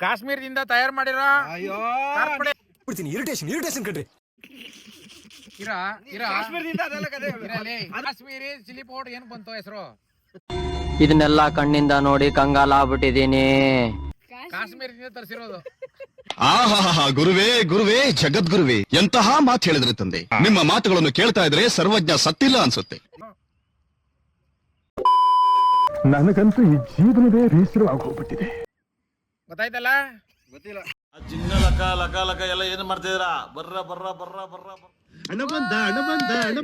ಕಾಶ್ಮೀರದಿಂದ ತಯಾರು ಮಾಡಿರೋ ಅಯ್ಯೋ. ಬಿಡ್ತೀನಿ ಇರಿಟೇಷನ್ ಇರಿಟೇಷನ್ ಕಣ್ರಿ. ಇರ ಇರ. ಕಾಶ್ಮೀರದಿಂದ ಅದೆಲ್ಲ ಕತೆ ಇರಲ್ಲಿ ಕಾಶ್ಮೀರಿ ಚಿಲ್ಲಿ ಪೌಡರ್ ಏನ್ ಬಂತು ಹೆಸರು? ಇದನ್ನೆಲ್ಲ ಕಣ್ಣಿಂದ ನೋಡಿ ಕಂಗಾಲಾಗ್ಬಿಟ್ಟಿದೀನಿ. ಕಾಶ್ಮೀರದಿಂದ ತರಿಸಿರೋದು. ಆಹಾಹಾ ಗುರುವೇ ಗುರುವೇ ಜಗದ್ಗುರುವೇ ಎಂತಹ ಮಾತು ಹೇಳಿದ್ರೆ ತಂದೆ? ನಿಮ್ಮ ಮಾತುಗಳನ್ನು ಕೇಳ್ತಾ ಇದ್ರೆ ಸರ್ವಜ್ಞ ಸತ್ತಿಲ್ಲ ಅನ್ಸುತ್ತೆ. ನನಗಂತೂ ಈ ಜೀವನವೇ ಬೇಸರವಾಗಿ ಹೋಗ್ಬಿಟ್ಟಿದೆ ಗೊತ್ತಾಯ್ತಲ್ಲ? ಗೊತ್ತಿಲ್ಲ. ಚಿನ್ನ ಲಕ ಲಕ ಲಕ ಎಲ್ಲ ಏನ್ ಮಾಡ್ತಿದ್ರ ಬರ್ರ ಬರ್ರ ಬರ್ರ ಬರ್ರ ಹಣ ಬಂದ ಹಣ ಬಂದ ಹಣ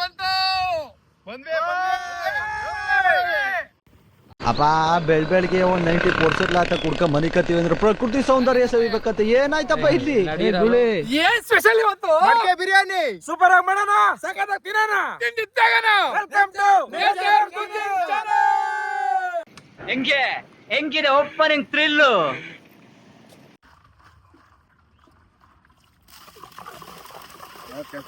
ಬಂತು. ಬಂದ್ವಿ ಬಂದ್ವಿ ಅಪ್ಪ ಬೆಳ್ ಬೆಳಗ್ಗೆ ಒಂದ್ ನೈಂಟಿ ಕೊಡ್ಸಿರ್ಲಾತ ಕುಡ್ಕ ಮನಿ ಕತ್ತೀವಿ ಅಂದ್ರೆ ಪ್ರಕೃತಿ ಸೌಂದರ್ಯ ಸವಿಬೇಕಂತ. ಏನಾಯ್ತಪ್ಪ ಇಲ್ಲಿ? ಏನ್ ಸ್ಪೆಷಲ್ ಇವತ್ತು? ಬಿರಿಯಾನಿ. ಸೂಪರ್ ಆಗಿ ಮಾಡೋಣ? ಸಖತ್ತಾಗಿ ತಿನ್ನೋಣ. ವೆಲ್ಕಮ್ ಟು ಹೆಂಗೆ? ಹೆಂಗಿದೆ ಓಪನಿಂಗ್ ಥ್ರಿಲ್ಲು ಓಕೆ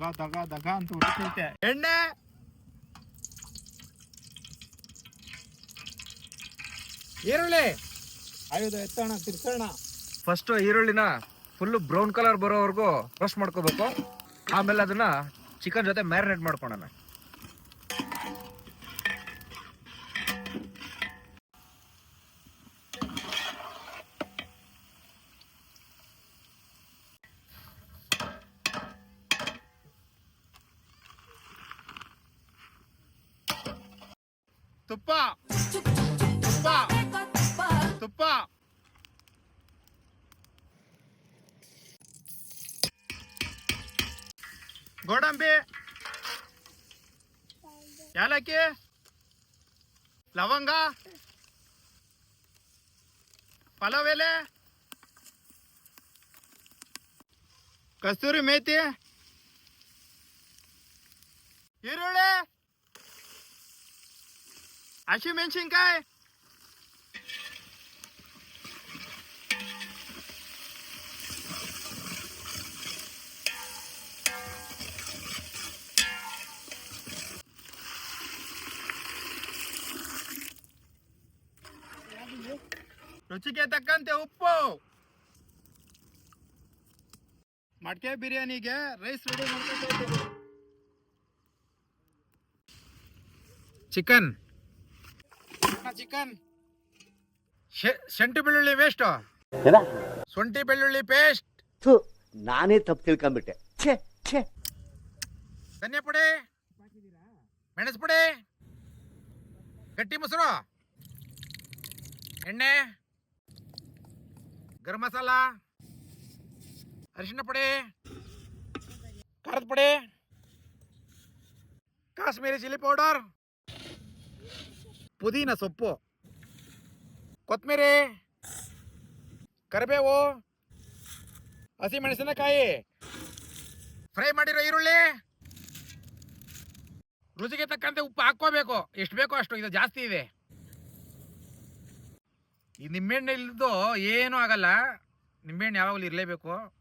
ದಗ ದಗ ದಗ ಅಂತ ಉರಿತೈತೆ ಎಣ್ಣೆ! ಈರುಳ್ಳಿ! ಆಯುಧ ಎತ್ತೋಣ ತಿರ್ಸೋಣ. ಫಸ್ಟ್ ಈರುಳ್ಳಿನ ಫುಲ್ ಬ್ರೌನ್ ಕಲರ್ ಬರೋವರೆಗೂ ರೋಸ್ಟ್ ಮಾಡ್ಕೋಬೇಕು. ಆಮೇಲೆ ಅದನ್ನ ಚಿಕನ್ ಜೊತೆ ಮ್ಯಾರಿನೇಟ್ ಮಾಡ್ಕೊಳೋಣ. ತುಪ್ಪ. ತುಪ್ಪ. ತುಪ್ಪ. ಗೋಡಂಬಿ. ಯಾಲಕ್ಕಿ. ಲವಂಗ. ಪಲಾವ್ ಕಸ್ತೂರಿ ಮೇತಿ ಈರುಳ್ಳಿ. ಹಸಿಮೆಣಸಿನ್ಕಾಯಿ ರುಚಿಗೆ ತಕ್ಕಂತೆ ಉಪ್ಪು. ಮಡ್ಕೆ ಬಿರಿಯಾನಿಗೆ ರೈಸ್ ರೆಡಿ ಮಾಡ್ಕೊಳ್ತಾ ಚಿಕನ್. ಚಿಕನ್. ಶುಂಠಿ ಬೆಳ್ಳುಳ್ಳಿ ವೇಸ್ಟ್ ಶುಂಠಿ ಬೆಳ್ಳುಳ್ಳಿ ಪೇಸ್ಟ್ ನಾನೇ ತಪ್ಪು ತಿಳ್ಕೊಂಡ್ಬಿಟ್ಟೆ ಛೇ ಛೇ. ಧನಿಯಾ ಪುಡಿ. ಮೆಣಸು ಪುಡಿ. ಗಟ್ಟಿ ಮೊಸರು. ಎಣ್ಣೆ. ಗರಂ ಮಸಾಲ. ಅರಿಶಿನ ಪುಡಿ. ಖಾರದ ಪುಡಿ. Kashmiri chilli powder. ಪುದೀನ ಸೊಪ್ಪು. ಕೊತ್ತಂಬರಿ ಕರಿಬೇವು. ಹಸಿ ಮೆಣಸಿನಕಾಯಿ ಫ್ರೈ ಮಾಡಿರೋ ಈರುಳ್ಳಿ. ರುಚಿಗೆ ತಕ್ಕಂತೆ ಉಪ್ಪು ಹಾಕ್ಕೋಬೇಕು. ಎಷ್ಟು ಬೇಕೋ ಅಷ್ಟು ಇದು ಜಾಸ್ತಿ ಇದೆ. ಈ ನಿಂಬೆಹಣ್ಣು ಇಲ್ಲದ್ದು ಏನೂ ಆಗಲ್ಲ. ನಿಂಬೆಹಣ್ಣು ಯಾವಾಗಲೂ ಇರಲೇಬೇಕು.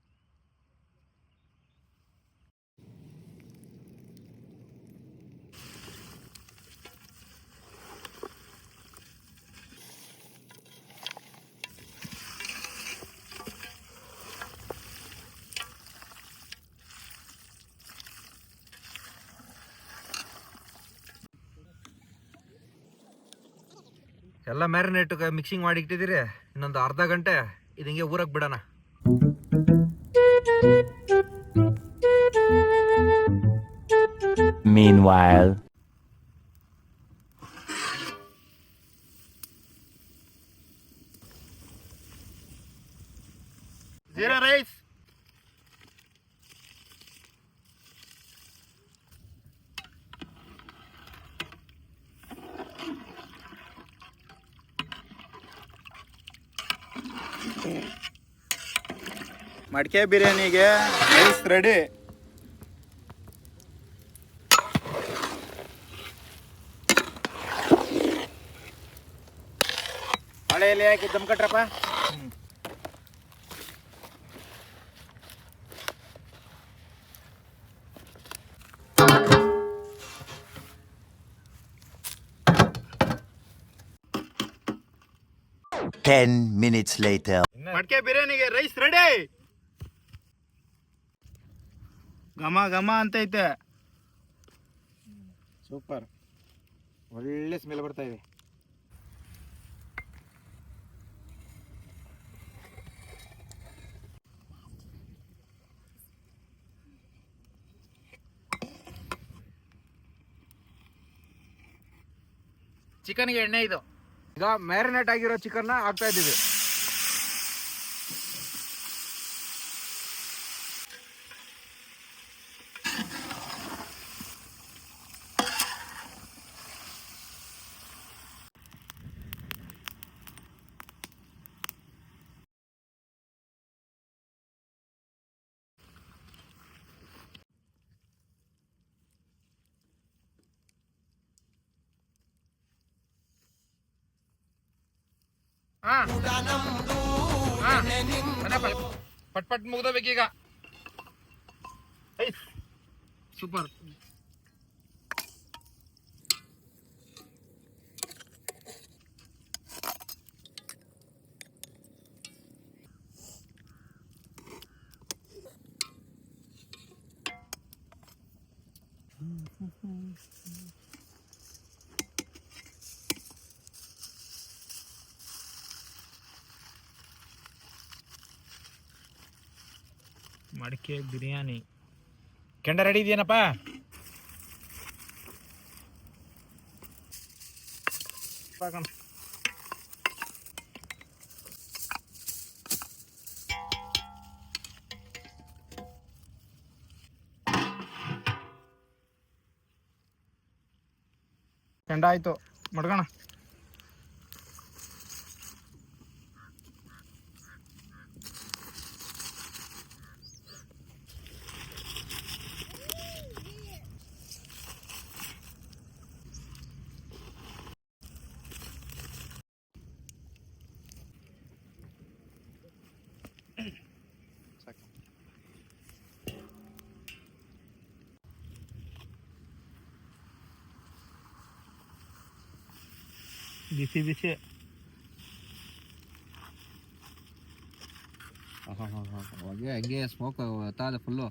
ಎಲ್ಲ ಮ್ಯಾರಿನೇಟ್ ಮಿಕ್ಸಿಂಗ್ ಮಾಡಿ ಇಟ್ಟಿದ್ದೀರಿ. ಇನ್ನೊಂದು ಅರ್ಧ ಗಂಟೆ ಇದು ಊರಕ್ಕೆ ಬಿಡೋಣ. Meanwhile. ಜೀರಾ ರೈಸ್ ಮಡಿಕೆ ಬಿರಿಯಾನಿಗೆ ರೈಸ್ ರೆಡಿ ಹಳೆಯಲ್ಲಿ ಹಾಕಿ ದಮ್ ಕಟ್ರಪ್ಪ. Ten minutes later. ಮಡಿಕೆ ಬಿರಿಯಾನಿಗೆ ರೈಸ್ ರೆಡಿ ಘಮ ಘಮ ಅಂತೈತೆ. ಸೂಪರ್. ಒಳ್ಳೆ ಸ್ಮೆಲ್ ಬರ್ತಾ ಇದೆ. ಚಿಕನ್ಗೆ ಎಣ್ಣೆ ಇದು. ಈಗ ಮ್ಯಾರಿನೇಟ್ ಆಗಿರೋ ಚಿಕನ್ನ ಹಾಕ್ತಾ ಇದೀವಿ ಪಟ್ ಪಟ್ ಮುಗ್ದೋಬೇಕೀಗ ಸೂಪರ್ ಮಡಿಕೆ ಬಿರಿಯಾನಿ ಕೆಂಡ ರೆಡಿ ಇದೆಯೇನಪ್ಪ ಸಾಕಣ್ಣ. ಕೆಂಡ ಆಯ್ತು ಮಡ್ಗೋಣ ಬಿಸಿ ಬಿಸಿ ಹೊಗೆ ಹಂಗೆ ಸ್ಮೋಕ್ ತಾದ ಫುಲ್ಲು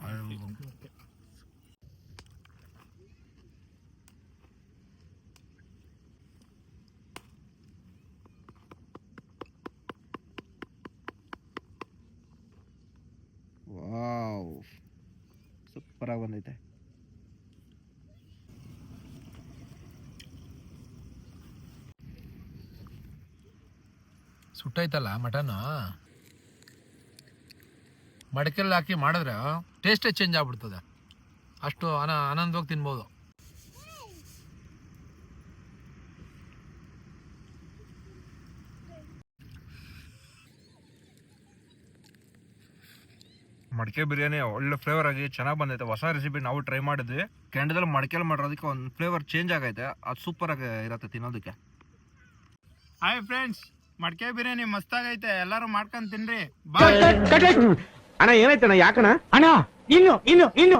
ವಾವ್ ಸೂಪರ್ ಬಂದೈತೆ ಸುಟ್ಟೈತಲ್ಲ ಮಟನ್? ಮಡಕೆಲ್ಲಿ ಹಾಕಿ ಮಾಡಿದ್ರೆ ಟೇಸ್ಟೇ ಚೇಂಜ್ ಆಗ್ಬಿಡ್ತದೆ. ಅಷ್ಟು ಅನ ಆನಂದವಾಗಿ ತಿನ್ಬೋದು. ಮಡಿಕೆ ಬಿರಿಯಾನಿ ಒಳ್ಳೆ ಫ್ಲೇವರ್ ಆಗಿ ಚೆನ್ನಾಗಿ ಬಂದೈತೆ. ಹೊಸ ರೆಸಿಪಿ ನಾವು ಟ್ರೈ ಮಾಡಿದ್ವಿ. ಕೆಂಡದಲ್ಲಿ ಮಡಿಕೆಲ್ ಮಾಡಿರೋದಕ್ಕೆ ಒಂದು ಫ್ಲೇವರ್ ಚೇಂಜ್ ಆಗೈತೆ. ಅದು ಸೂಪರ್ ಆಗಿ ಇರತ್ತೆ ತಿನ್ನೋದಕ್ಕೆ. ಹಾಯ್ ಫ್ರೆಂಡ್ಸ್ ಮಡಕೆ ಬಿರಿಯಾನಿ ಮಸ್ತಾಗೈತೆ ಎಲ್ಲರೂ ಮಾಡ್ಕೊಂಡು ತಿನ್ರಿ. ಬಾಯ್ ಅಣ್ಣ ಏನಾಯ್ತಣ್ಣ? ಯಾಕಣ್ಣ? ಅಣ್ಣ ಇನ್ನು ಇನ್ನು ಇನ್ನು.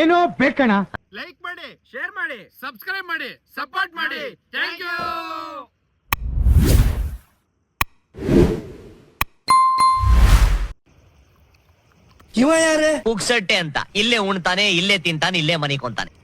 ಏನು ಬೇಕಣ್ಣ. ಲೈಕ್ ಮಾಡಿ ಶೇರ್ ಮಾಡಿ ಸಬ್ಸ್ಕ್ರೈಬ್ ಮಾಡಿ ಸಪೋರ್ಟ್ ಮಾಡಿ. ಥ್ಯಾಂಕ್ ಯು ಪುಕ್ಸಟ್ಟೆ ಅಂತ. ಇಲ್ಲೇ ಉಣ್ತಾನೆ ಇಲ್ಲೇ ತಿಂತಾನೆ ಇಲ್ಲೇ ಮನಿಕೊಂತಾನೆ